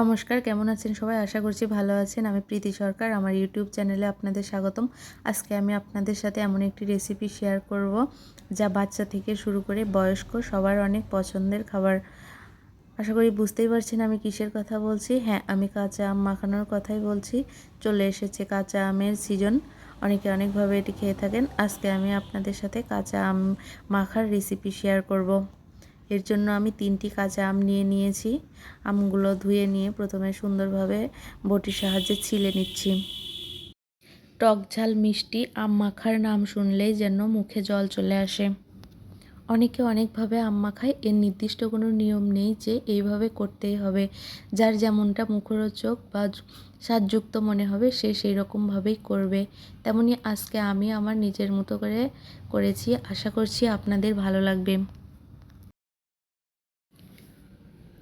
নমস্কার, কেমন আছেন সবাই? আশা করছি ভালো আছেন। আমি প্রীতি সরকার, আমার ইউটিউব চ্যানেলে আপনাদের স্বাগতম। আজকে আমি আপনাদের সাথে এমন একটি রেসিপি শেয়ার করব, যা বাচ্চা থেকে শুরু করে বয়স্ক সবার অনেক পছন্দের খাবার। আশা করি বুঝতেই পারছেন আমি কিসের কথা বলছি। হ্যাঁ আমি কাঁচা আম মাখানোর কথাই বলছি। চলে এসেছে কাঁচা আমের সিজন অনেকে অনেকভাবে এটি খেয়ে থাকেন। আজকে আমি আপনাদের সাথে কাঁচা আম মাখার রেসিপি শেয়ার করব। এর জন্য আমি তিনটি কাঁচা আম নিয়ে নিয়েছি। আমগুলো ধুয়ে নিয়ে প্রথমে সুন্দরভাবে বটির সাহায্যে ছিলে নিচ্ছি। টক ঝাল মিষ্টি আম মাখার নাম শুনলেই যেন মুখে জল চলে আসে। অনেকে অনেকভাবে আম মাখায়, এর নির্দিষ্ট কোনো নিয়ম নেই যে এইভাবে করতেই হবে। যার যেমনটা মুখরোচক বা স্বাদযুক্ত মনে হবে, সে সেই রকমভাবেই করবে। তেমনি আজকে আমি আমার নিজের মতো করে করেছি। আশা করছি আপনাদের ভালো লাগবে।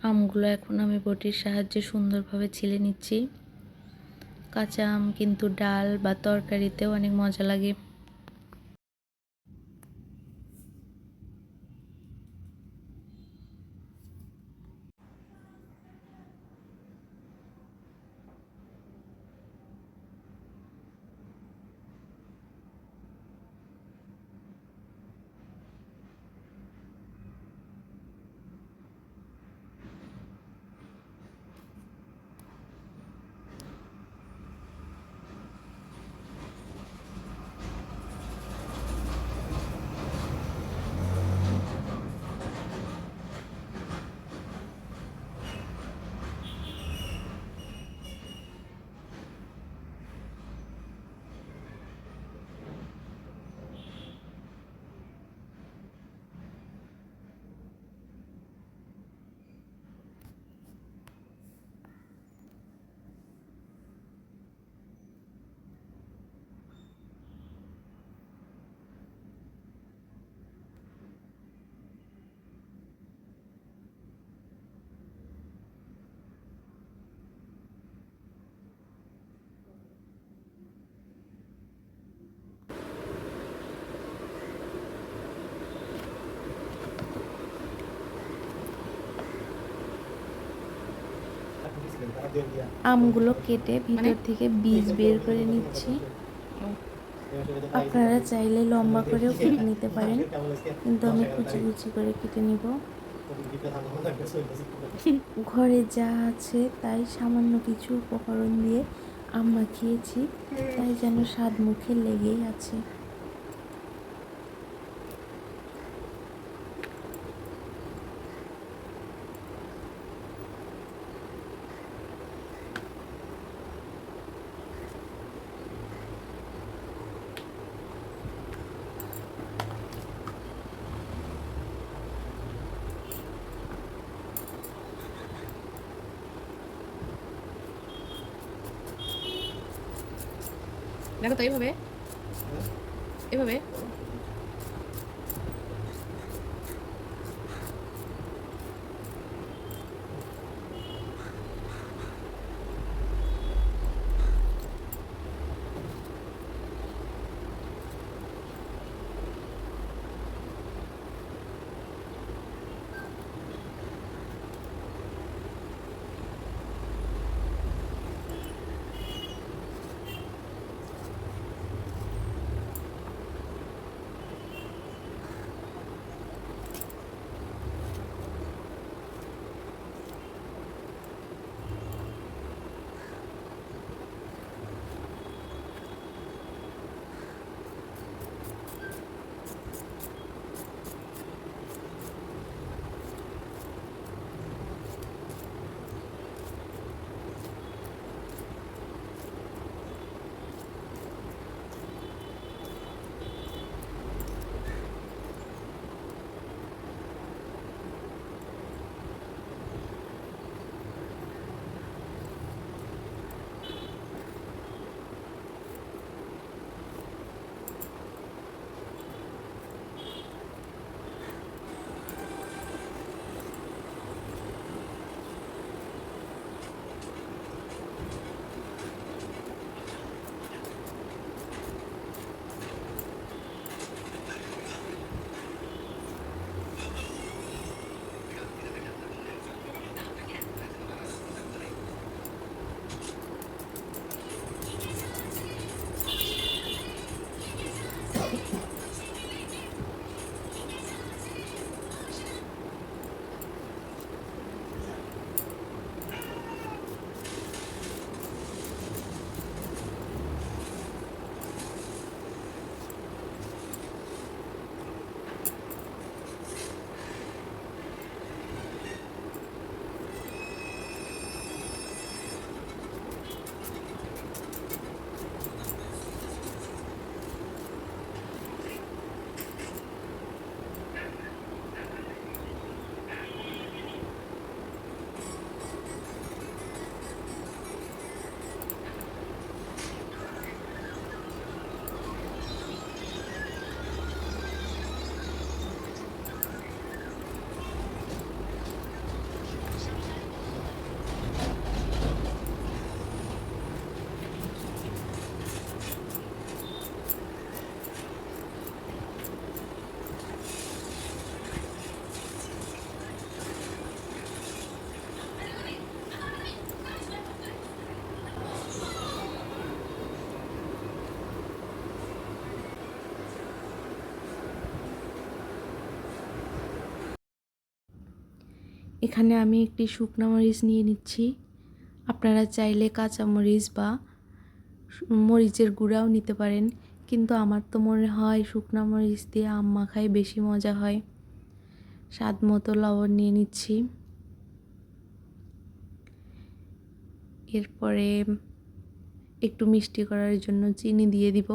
আমগুলো এখন আমি বটির সাহায্যে সুন্দরভাবে ছিলে নিচ্ছি। কাঁচা আম কিন্তু ডাল বা তরকারিতেও অনেক মজা লাগে। আমগুলো কেটে ভিতর থেকে বীজ বের করে নিচ্ছি। আপনারা চাইলে লম্বা করেও কেটে নিতে পারেন, কিন্তু আমি কুচি কুচি করে কেটে নিব। ঘরে যা আছে তাই সামান্য কিছু উপকরণ দিয়ে আম মাখিয়েছি, তাই যেন স্বাদ মুখে লেগেই আছে। দেখো তো এইভাবে। এভাবে এখানে আমি একটি শুকনো মরিচ নিয়ে নিচ্ছি। আপনারা চাইলে কাঁচা মরিচ বা মরিচের গুঁড়াও নিতে পারেন, কিন্তু আমার তো মনে হয় শুকনো মরিচ দিয়ে আম মাখাই বেশি মজা হয়। স্বাদ মতো লবণ নিয়ে নিচ্ছি। এরপরে একটু মিষ্টি করার জন্য চিনি দিয়ে দিব।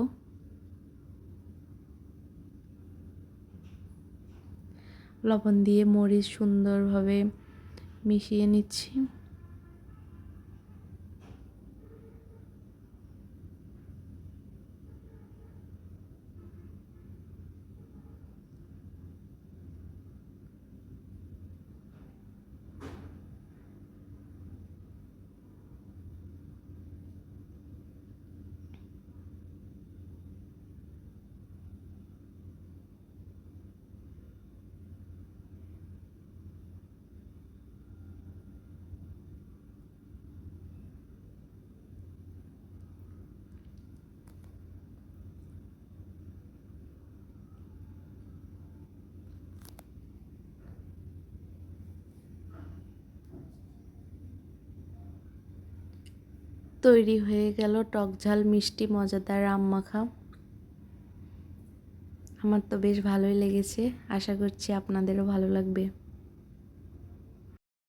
লবণ দিয়ে মরিচ সুন্দরভাবে মিশিয়ে নিচ্ছি। তৈরি হয়ে গেল টক ঝাল, মিষ্টি, মজাদার মাখা আমার তো বেশ ভালোই লেগেছে। আশা করছি আপনাদেরও ভালো লাগবে।